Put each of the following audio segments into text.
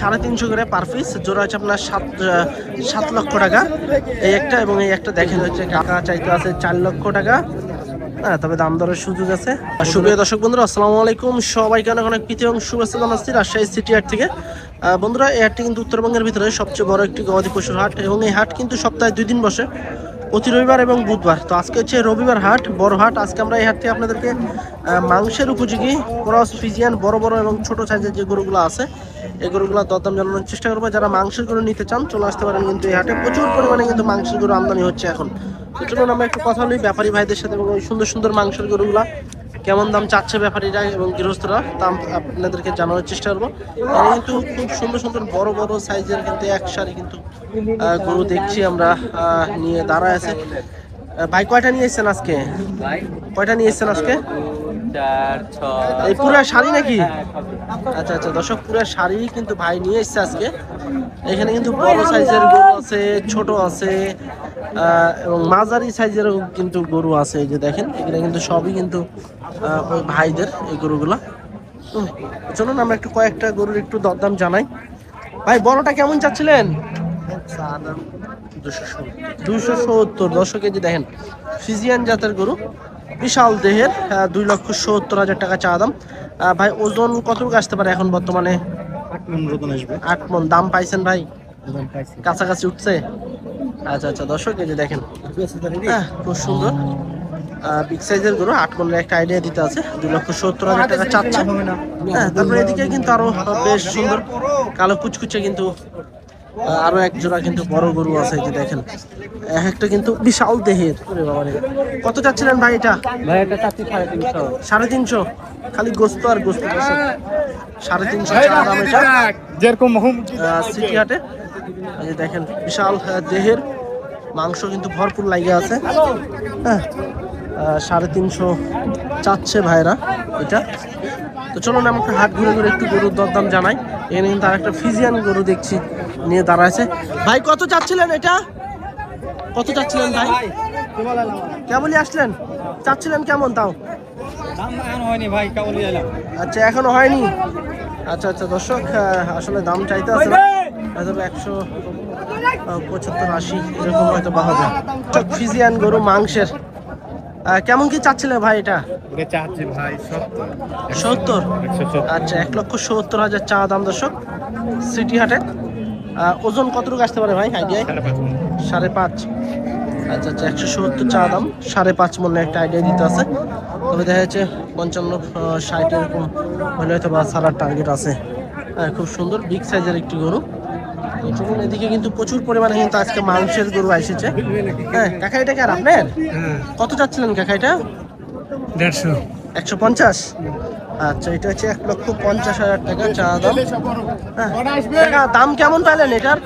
সাড়ে তিনশো করে পার পিস জোড়া হচ্ছে আপনার সাত সাত লক্ষ টাকা। এই একটা এবং এই একটা দেখেন হচ্ছে কাকা চাইতে আছে চার লক্ষ টাকা। হ্যাঁ তবে দাম দরের সুযোগ আছে। সুপ্রিয় দর্শক বন্ধুরা, আসসালামু আলাইকুম। সবাইকে অনেক অনেক প্রীতি এবং শুভেচ্ছা জানাচ্ছি রাজশাহী সিটি হাট থেকে। বন্ধুরা, এই হাটটি কিন্তু উত্তরবঙ্গের ভিতরে সবচেয়ে বড় একটি গবাদি পশুর হাট এবং এই হাট কিন্তু সপ্তাহে দুই দিন বসে। প্রতি রবিবার এবং বুধবার। তো আজকে হচ্ছে রবিবার হাট, বড় হাট। আজকে আমরা এই হাট থেকে আপনাদেরকে মাংসের উপযোগী ক্রস ফিজিয়ান বড় বড় এবং ছোট সাইজের যে গরুগুলো আছে, এই গরুগুলো দরদাম জানানোর চেষ্টা করব। যারা মাংসের গরু নিতে চান, চলে আসতে পারেন কিন্তু এই হাটে। প্রচুর পরিমাণে কিন্তু মাংসের গরু আমদানি হচ্ছে এখন। তো চলুন আমরা একটু কথা বলি ব্যাপারী ভাইদের সাথে এবং ওই সুন্দর সুন্দর মাংসের গরুগুলা। কেমন দাম চাচ্ছে ব্যাপারীরা এবং গৃহস্থরা দাম আপনাদেরকে জানানোর চেষ্টা করব। কিন্তু খুব সুন্দর সুন্দর বড় বড় সাইজের কিন্তু এক সারি কিন্তু গরু দেখছি আমরা আহ, নিয়ে দাঁড়ায় আছে। ভাই কয়টা নিয়ে এসছেন আজকে? কয়টা নিয়ে এসছেন আজকে? চার ছয়। এই পুরো শাড়ি নাকি? আচ্ছা আচ্ছা দর্শক পুরো শাড়ি কিন্তু ভাই নিয়ে এসেছে আজকে। এখানে কিন্তু বড় সাইজের গরু আছে ছোট আছে এবং মাঝারি সাইজেরও কিন্তু গরু আছে এই যে দেখেন এখানে কিন্তু সবই কিন্তু ওই ভাইদের এই গরুগুলা। চলুন আমরা একটু কয়েকটা গরুর একটু দরদাম জানাই। ভাই বড়টা কেমন চাচ্ছিলেন? দুশো সত্তর। দর্শক কেজি দেখেন ফিজিয়ান জাতের গরু। বিশাল দেহের দুই লক্ষ সত্তর হাজার টাকা চা দাম। ভাই ওজন কতটুকু আসতে পারে এখন বর্তমানে? আট মন মতন আসবে। আট মন। দাম পাইছেন ভাই? কাছাকাছি উঠছে? আচ্ছা আচ্ছা দর্শক এই যে দেখেন। খুব সুন্দর। বিগ সাইজের গরু আট মনের একটা আইডিয়া দিতে আছে। দুই লক্ষ সত্তর হাজার টাকা চাচ্ছে হ্যাঁ তারপরে এদিকে কিন্তু আরও বেশ সুন্দর কালো কুচকুচে কিন্তু আরও এক জোড়া কিন্তু বড় গরু আছে যে দেখেন। এক একটা কিন্তু বিশাল দেহের। ওরে বাবা রে। কত চাচ্ছিলেন ভাই এটা? ভাই সাড়ে তিনশো। সাড়ে তিনশো? খালি গোস্ত আর গোস্ত। সাড়ে তিনশো দাম এটা। যেরকম সিটি হাটে এই যে দেখেন বিশাল দেহের। মাংস কিন্তু ভরপুর লাগিয়ে আছে। হ্যাঁ। সাড়ে তিনশো চাচ্ছে ভাইরা এটা। তো চলুন আমরা একটু হাট ঘুরে ঘুরে একটু গরুর দরদাম জানাই। এখানে কিন্তু আর একটা ফিজিয়ান গরু দেখছি। নিয়ে দাঁড়াচ্ছে ভাই কত চাচ্ছিলেন এটা? কত চাচ্ছিলেন ভাই? কেমনই আসলেন? চাচ্ছিলেন কেমন তাও? দাম এখন হয়নি ভাই কেবল আচ্ছা এখনও হয়নি? আচ্ছা আচ্ছা দর্শক আসলে দাম চাইতে আছে হয়তো একশো পঁচাত্তর আশি এরকম হয়তো বা হবে। ফিজিয়ান গরু মাংসের কেমন কি চাচ্ছিলে ভাই এটা? চাচ্ছি ভাই সত্তর। সত্তর। আচ্ছা এক লক্ষ সত্তর হাজার চা দাম দর্শক সিটি হাটে। ওজন কতটুকু আসতে পারে ভাই আইডিয়ায় সাড়ে পাঁচ। আচ্ছা আচ্ছা একশো সত্তর চা দাম সাড়ে পাঁচ মনে একটা আইডিয়া দিতে আছে। তবে দেখা যাচ্ছে পঞ্চান্ন ষাট এরকম হলে হয়তো বা সারার টার্গেট আছে। হ্যাঁ খুব সুন্দর বিগ সাইজের একটি গরু। এদিকে কিন্তু প্রচুর পরিমাণে কিন্তু আজকে মাংসের গরু এসেছে। হ্যাঁ কাকা এটা কি আর আপনার? হ্যাঁ। কত চাচ্ছিলেন কাকা এটা দেড়শো। একশো পঞ্চাশ? আচ্ছা এটা হচ্ছে এক লক্ষ পঞ্চাশ হাজার টাকা চা দাম। হ্যাঁ। দাম কেমন পাইলেন এটার?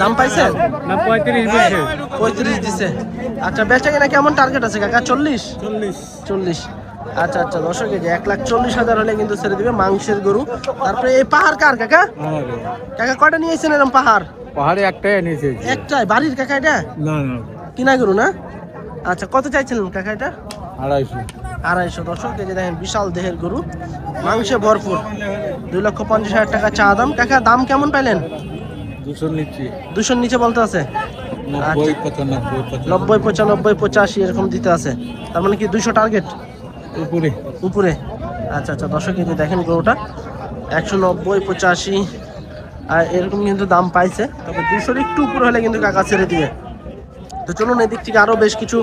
দাম পাইছেন? না পঁয়ত্রিশ বলছে পঁয়ত্রিশ দিছে। আচ্ছা বেচা কিনা কেমন টার্গেট আছে কাকা? চল্লিশ? চল্লিশ। চল্লিশ। আচ্ছা আচ্ছা দর্শক এই যে এক লাখ চল্লিশ হাজার হলে কিন্তু ছেড়ে দিবে মাংসের গরু। তারপরে এই পাহাড় কার কাকা? কাকা কয়টা নিয়েছেন এরকম পাহাড়? পাহাড়ে একটাই এনেছে একটাই? বাড়ির কাকা এটা? না না। কিনা গরু না? আচ্ছা কত চাইছিলেন কাকা এটা? আড়াইশো। আড়াইশো। দর্শক এই যে দেখেন বিশাল দেহের গরু। মাংসে ভরপুর। দুই লক্ষ পঞ্চাশ হাজার টাকা চা দাম। কাকা দাম কেমন পাইলেন? দুশো নিচ্ছি দুশোর নিচে বলতে আছে? নব্বই পঁচানব্বই পঁচাশি এরকম দিতে আছে। তার মানে কি দুইশো টার্গেট উপরে। উপরে। আচ্ছা আচ্ছা। দর্শক যে দেখেন গরুটা। একশো নব্বই পঁচাশি। আর এরকম কিন্তু দাম পাইছে। তবে দুশোর একটু উপরে হলে কিন্তু কাকা ছেড়ে দিয়ে তো চলুন এদিক থেকে আরও বেশ কিছু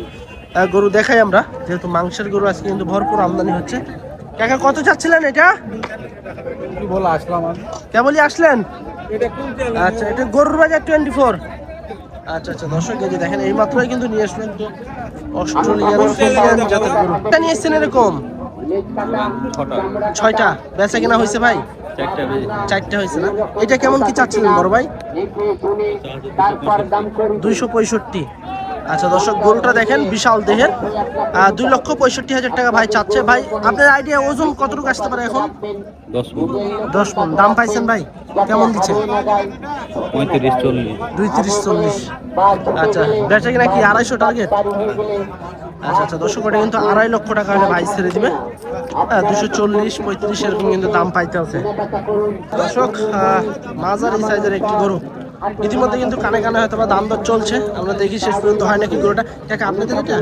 গরু দেখাই আমরা। যেহেতু মাংসের গরু আজকে কিন্তু ভরপুর আমদানি হচ্ছে। কাকা কত চাচ্ছিলেন এটা? কি বলে আসলাম কেবলই আসলেন? আচ্ছা এটা গরুর বাজার টোয়েন্টি ফোর। আচ্ছা আচ্ছা দর্শক কেজি দেখেন এই মাত্রই কিন্তু নিয়ে আসলেন তো অস্ট্রেলিয়ান জাতের গরু। এটা নিয়ে এসছেন এরকম? ছয়টা। বেচা কিনা হয়েছে ভাই? চারটা চারটা হয়েছে না? এটা কেমন কি চাচ্ছিলেন বড় ভাই? দুইশো পঁয়ষট্টি। আচ্ছা দর্শক গরুটা দেখেন বিশাল দেহের। দুই লক্ষ পঁয়ষট্টি হাজার টাকা ভাই চাচ্ছে। ভাই আপনার আইডিয়া ওজন কতটুকু আসতে পারে এখন? দশ মন। দাম পাইছেন ভাই? কেমন দিচ্ছে পঁয়ত্রিশ চল্লিশ। দুই তিরিশ চল্লিশ। আচ্ছা বেচা কিনা কি আড়াইশো টার্গেট আচ্ছা আচ্ছা দর্শক ওটা কিন্তু আড়াই লক্ষ টাকা হলে ভাই ছেড়ে দিবে। হ্যাঁ দুশো চল্লিশ পঁয়ত্রিশ এরকম কিন্তু দাম পাইতে আছে। দর্শক মাঝারি সাইজের একটি গরু। ইতিমধ্যে কিন্তু কানে কানে হয়তো বা দাম দর চলছে। আমরা দেখি শেষ পর্যন্ত হয় নাকি গরুটা। কাকা আপনাদের এটা?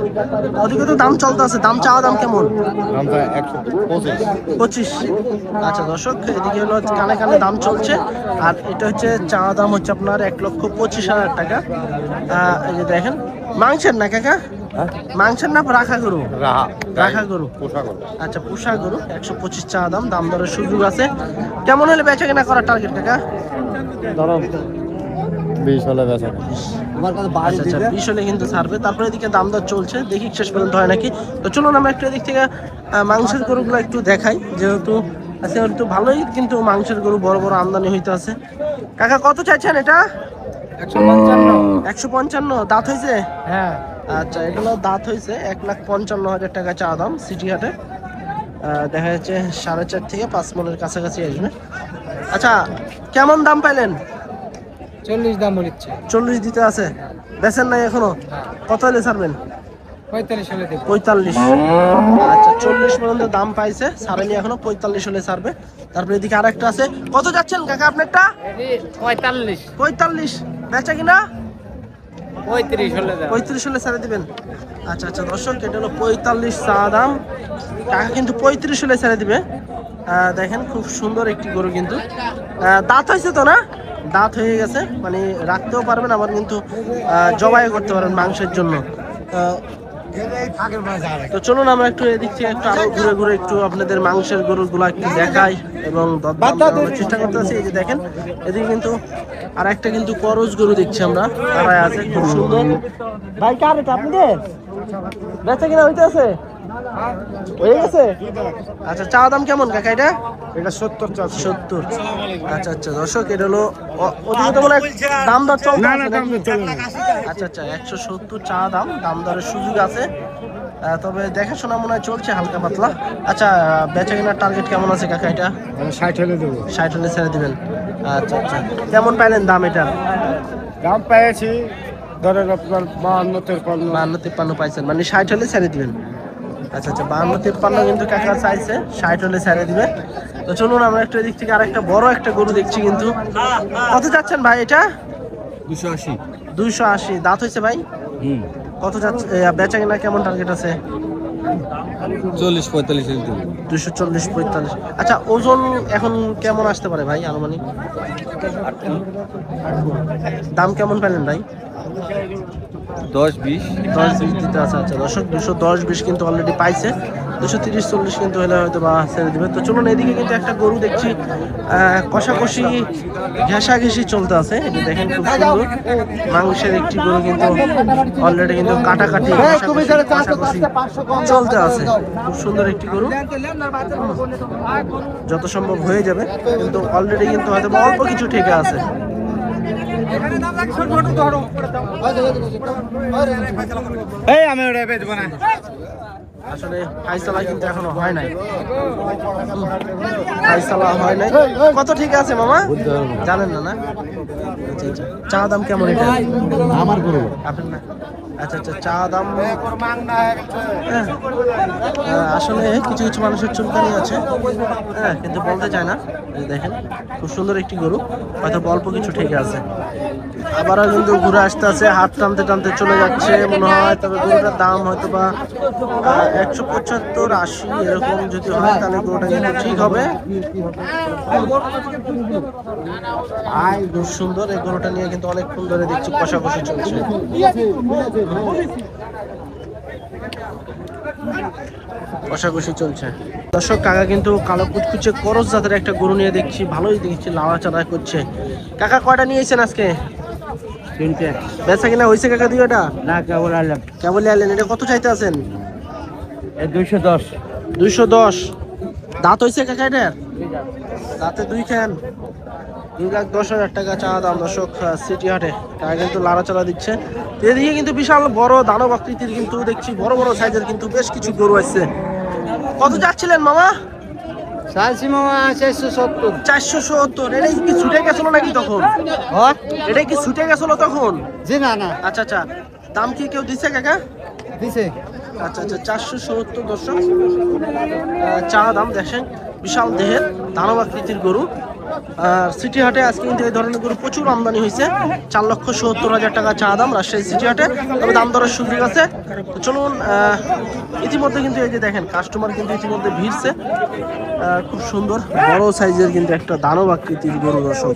ওদিকে তো দাম চলতে আছে। দাম চাওয়া দাম কেমন? পঁচিশ। আচ্ছা দর্শক এদিকে হলো কানে কানে দাম চলছে। আর এটা হচ্ছে চাওয়া দাম হচ্ছে আপনার এক লক্ষ পঁচিশ হাজার টাকা। এই যে দেখেন মাংসের না কাকা? মাংসের না রাখা গরু? রাখা গরু। আচ্ছা পোষা গরু একশো পঁচিশ চা দাম। দাম দরের সুযোগ আছে। কেমন হলে বেচা কেনা করার টার্গেট কাকা? ধরো বিশ হলে বেচা আচ্ছা আচ্ছা বিশ হলে কিন্তু ছাড়বে। তারপরে এদিকে দাম দর চলছে। দেখি শেষ পর্যন্ত হয় নাকি। তো চলুন আমরা একটু এদিক থেকে মাংসের গরুগুলো একটু দেখাই। যেহেতু আজকে একটু ভালোই কিন্তু মাংসের গরু বড় বড় আমদানি হইতে আছে। কাকা কত চাইছেন এটা? একশো পঞ্চান্ন। একশো পঞ্চান্ন দাঁত হয়েছে হ্যাঁ। আচ্ছা এগুলো দাঁত হয়েছে এক লাখ পঞ্চান্ন হাজার টাকা চা দাম সিটি হাটে। দেখা যাচ্ছে সাড়ে চার থেকে পাঁচ মনের কাছাকাছি আসবে। আচ্ছা কেমন দাম পাইলেন? চল্লিশ দাম বলিচ্ছে চল্লিশ দিতে আছে। বেচেন নাই এখনও? কত হলে ছাড়বেন? পঁয়তাল্লিশ হলে পঁয়তাল্লিশ। আচ্ছা চল্লিশ পর্যন্ত দাম পাইছে। ছাড়েনি এখনও পঁয়তাল্লিশ হলে ছাড়বে। তারপরে এদিকে আরেকটা আছে। কত যাচ্ছেন কাকা আপনারটা? পঁয়তাল্লিশ। পঁয়তাল্লিশ। বেচা কিনা? পঁয়ত্রিশ হলে দেবো পঁয়ত্রিশ হলে ছেড়ে দিবেন। আচ্ছা আচ্ছা দর্শক এটা হলো পঁয়তাল্লিশ চা দাম। টাকা কিন্তু পঁয়ত্রিশ হলে ছেড়ে দিবে। দেখেন খুব সুন্দর একটি গরু কিন্তু। দাঁত হয়েছে তো না? দাঁত হয়ে গেছে মানে রাখতেও পারবেন আবার কিন্তু জবাই করতে পারবেন মাংসের জন্য। তো চলুন আমরা একটু এদিক থেকে একটু আরও ঘুরে ঘুরে একটু আপনাদের মাংসের গরুগুলো একটু দেখাই এবং চেষ্টা করতেছি। এই যে দেখেন এদিকে কিন্তু আর একটা কিন্তু করজ গরু দেখছি আমরা তারাই আছে খুব সুন্দর। ভাই কার এটা আপনাদের? বেচা কিনা হইতে আছে হয়ে গেছে? আচ্ছা চা দাম কেমন কাকা এটা? এটা সত্তর চারশো সত্তর। আচ্ছা আচ্ছা দর্শক এটা হলো ও- ওদিকে তো মনে দাম দর চলে আচ্ছা আচ্ছা একশো সত্তর চা দাম দাম দরের সুযোগ আছে। তবে দেখাশোনা মনে হয় চলছে হালকা পাতলা। আচ্ছা বেচা কেনার টার্গেট কেমন আছে কাকা এটা? ষাট হলে দেবো। ষাট হলে ছেড়ে দিবেন। আচ্ছা আচ্ছা কেমন পাইলেন দাম এটা দাম পেয়েছি ধরেন আপনার বাহান্ন তেরপান্ন বাহান্ন তিপ্পান্ন পাইছেন মানে ষাট হলে ছেড়ে দিবেন। আচ্ছা আচ্ছা বাহান্ন তিপ্পান্ন কিন্তু কাকা চাইছে ষাট হলে ছেড়ে দিবে। তো চলুন আমরা একটু এদিক থেকে আরেকটা বড় একটা গরু দেখছি কিন্তু। কত যাচ্ছেন ভাই এটা? দুশো আশি। দুইশো আশি। দাঁত হয়েছে ভাই? হুম। কত যাচ্ছে বেচা কেনা কেমন টার্গেট আছে? চল্লিশ পঁয়তাল্লিশ দুশো চল্লিশ পঁয়তাল্লিশ। আচ্ছা ওজন এখন কেমন আসতে পারে ভাই আনুমানিক? দাম কেমন পেলেন ভাই? দশ বিশ। দশ বিশ দিতে আছে আচ্ছা দর্শক দুশো দশ বিশ কিন্তু অলরেডি পাইছে। দুশো তিরিশ চল্লিশ কিন্তু হলে হয়তো বা ছেড়ে দিবে। তো চলুন এদিকে কিন্তু একটা গরু দেখছি আহ, কষাকষি ঘেঁষাঘেঁষি চলতে আছে। এটা দেখেন খুব সুন্দর। মাংসের একটি গরু কিন্তু অলরেডি কিন্তু কাটাকাটি ঘষাঘষি, কষাকষি চলতে আছে। খুব সুন্দর একটি গরু। যত সম্ভব হয়ে যাবে কিন্তু অলরেডি কিন্তু হয়তো অল্প কিছু ঠেকে আছে। এই আমি ওটা বেচবো না। আসলে ফাইসালা কিন্তু এখনও হয় নাই। ফাইসালা হয় নাই। কত ঠিক আছে মামা? জানেন না না? আচ্ছা আচ্ছা। চা দাম কেমন এটা? আমার গরু। আপনার না? আচ্ছা আচ্ছা চা দাম হ্যাঁ। আসলে কিছু কিছু মানুষের চুলকানি আছে। হ্যাঁ কিন্তু বলতে চায় না। দেখেন, খুব সুন্দর একটি গরু। হয়তো অল্প কিছু ঠেকে আছে। আবারও কিন্তু ঘুরে আসতে আছে, হাত টানতে টানতে চলে যাচ্ছে মনে হয়, তবে গরুটার দাম হয়তো বা একশো পঁচাত্তর, আশি, এরকম যদি হয়, তাহলে গরুটা কিন্তু ঠিক হবে। খুব সুন্দর, এই গরুটা নিয়ে কিন্তু অনেকক্ষণ ধরে দেখছি কষাকষি চলছে। কষাকষি চলছে। দর্শক কাকা কিন্তু কালো কুচকুচে করস জাতের একটা গরু নিয়ে দেখছি ভালোই দেখছি লাড়া চাড়া করছে। কাকা কয়টা নিয়েছেন আজকে? তিনটে। বেচা কিনা হয়েছে কাকা দিয়ে এটা না কেবল আনলাম। কেবল আলেন এটা কত চাইতে আছেন? দুইশো দশ। দুইশো দশ। দাঁত হয়েছে কাকা এটার? দাঁতে। দুই খান দুই লাখ দশ হাজার টাকা চা দাম দর্শক সিটি হাটে। তারা কিন্তু লাড়াচাড়া দিচ্ছে। এদিকে কিন্তু বিশাল বড় দানব আকৃতির কিন্তু দেখছি বড় বড় সাইজের কিন্তু বেশ কিছু গরু আসছে কত যাচ্ছিলেন মামা? চাইছি মামা চারশো সত্তর। চারশো সত্তর। এটা কি ছুটে গেছিল নাকি তখন? এটা কি ছুটে গেছিল তখন? জি না না। আচ্ছা আচ্ছা। দাম কি কেউ দিছে কাকা? দিছে। আচ্ছা আচ্ছা চারশো সত্তর দর্শক। চা দাম দেখেন। বিশাল দেহের দানব আকৃতির গরু। আর সিটি হাটে আজকে কিন্তু এই ধরনের গরু প্রচুর আমদানি হয়েছে। চার লক্ষ সত্তর হাজার টাকা চা দাম রাজশাহী সিটি হাটে। তবে দাম দরের সুযোগ আছে। চলুন ইতিমধ্যে কিন্তু এই যে দেখেন কাস্টমার কিন্তু ইতিমধ্যে ভিড়ছে। খুব সুন্দর, বড় সাইজের কিন্তু একটা দানব আকৃতির গরু দর্শক।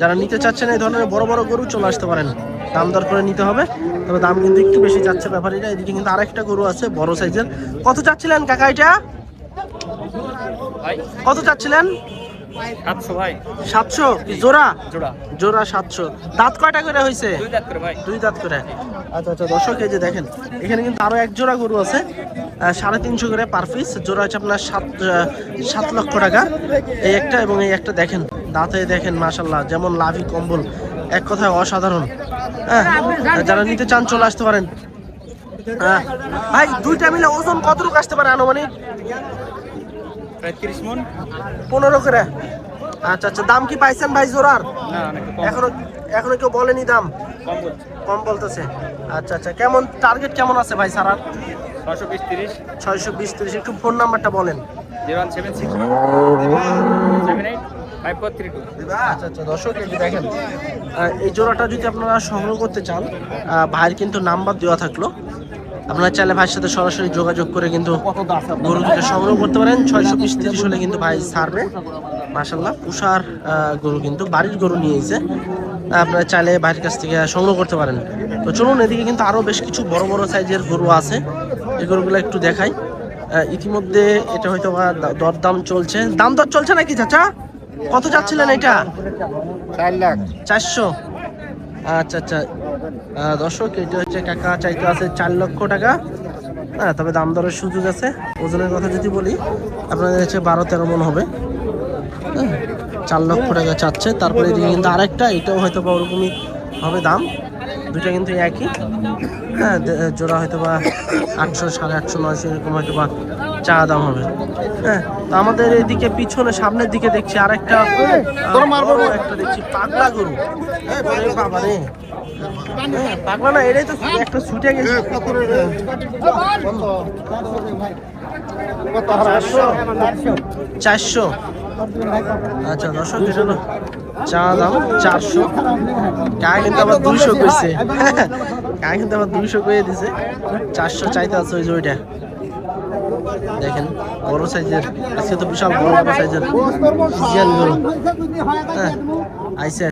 যারা নিতে চাচ্ছেন এই ধরনের বড় বড় গরু, চলে আসতে পারেন। দাম দর করে নিতে হবে। তবে দাম কিন্তু একটু বেশি যাচ্ছে ব্যাপারীরা। এদিকে কিন্তু আরেকটা গরু আছে, বড় সাইজের। কত চাচ্ছিলেন কাকা এটা? কত চাচ্ছিলেন? সাতশো ভাই। সাতশো? জোড়া? জোড়া। জোড়া সাতশো। দাঁত কয়টা করে হয়েছে? দুই দাঁত করে ভাই। দুই দাঁত করে। আচ্ছা আচ্ছা দর্শক এই যে দেখেন এখানে কিন্তু আরও এক জোড়া গরু আছে সাড়ে তিনশো করে পার পিস জোড়া হচ্ছে আপনার সাত সাত লক্ষ টাকা। এই একটা এবং এই একটা দেখেন দাঁতে দেখেন মাশাল্লাহ যেমন লাভি কম্বল। এক কথায় অসাধারণ। হ্যাঁ যারা নিতে চান চলে আসতে পারেন। হ্যাঁ ভাই দুইটা মিলে ওজন কতটুকু আসতে পারে আনুমানিক? প্রায় তিরিশ মন। পনেরো করে? আচ্ছা আচ্ছা। দাম কি পাইছেন ভাই অনেকটা এখনও এখনও কেউ বলেনি দাম? কম বলতেছে। আচ্ছা আচ্ছা। কেমন টার্গেট কেমন আছে ভাই সারার? বিশ তিরিশ। ছয়শো বিশ তিরিশ। একটু ফোন নাম্বারটা বলেন। Zero seven six. Seven eight five four three two. আচ্ছা আচ্ছা। দর্শক দেখেন এই জোড়াটা যদি আপনারা সংগ্রহ করতে চান ভাইয়ের কিন্তু নাম্বার দেওয়া থাকল। আপনারা চাইলে ভাইয়ের সাথে সরাসরি যোগাযোগ করে কিন্তু গরু দুটো সংগ্রহ করতে পারেন। ছয়শো বিশ তিরিশ হলে কিন্তু ভাই ছাড়বে। মাসাল্লাহ পুষার গরু কিন্তু বাড়ির গরু নিয়ে এসে আপনারা চাইলে ভাইয়ের কাছ থেকে সংগ্রহ করতে পারেন। তো চলুন এদিকে কিন্তু আরও বেশ কিছু বড় বড় সাইজের গরু আছে। এই গরুগুলো একটু দেখাই। ইতিমধ্যে এটা হয়তো বা দ- দরদাম চলছে। দাম দর চলছে নাকি চাচা? কত চাচ্ছিলেন এটা? চার লাখ। চারশো। আচ্ছা আচ্ছা। দর্শক এটা হচ্ছে কাকা চাইতে আছে চার লক্ষ টাকা। হ্যাঁ তবে দাম দরের সুযোগ আছে। ওজনের কথা যদি বলি আপনাদের হচ্ছে বারো তেরো মন হবে। হ্যাঁ, চার লক্ষ টাকা চাচ্ছে। তারপরে এদিকে কিন্তু আরেকটা এটাও হয়তো বা ওরকমই হবে দাম। দুটা কিন্তু একই। হ্যাঁ জোড়া হয়তো বা আটশো সাড়ে আটশো নয়শো এরকম হয়তো বা চা দাম হবে। হ্যাঁ তো আমাদের এদিকে পিছনে সামনের দিকে দেখছি আরেকটা একটা দেখছি পাগলা গরু। ওরে বাবা রে হ্যাঁ, পাগলা না এটাই তো একটা ছুটে গেছে। চারশো। আচ্ছা দর্শক এটা হলো চা দাম চারশো। কাকা কিন্তু আবার দুইশো কইছে। কাকা কিন্তু আবার দুইশো কয়ে দিছে। চারশো চাইতে আছে ওই যে ওইটা। দেখেন বড় সাইজের আজকে তো বিশাল বড় বড় সাইজের। গরু হ্যাঁ আইসে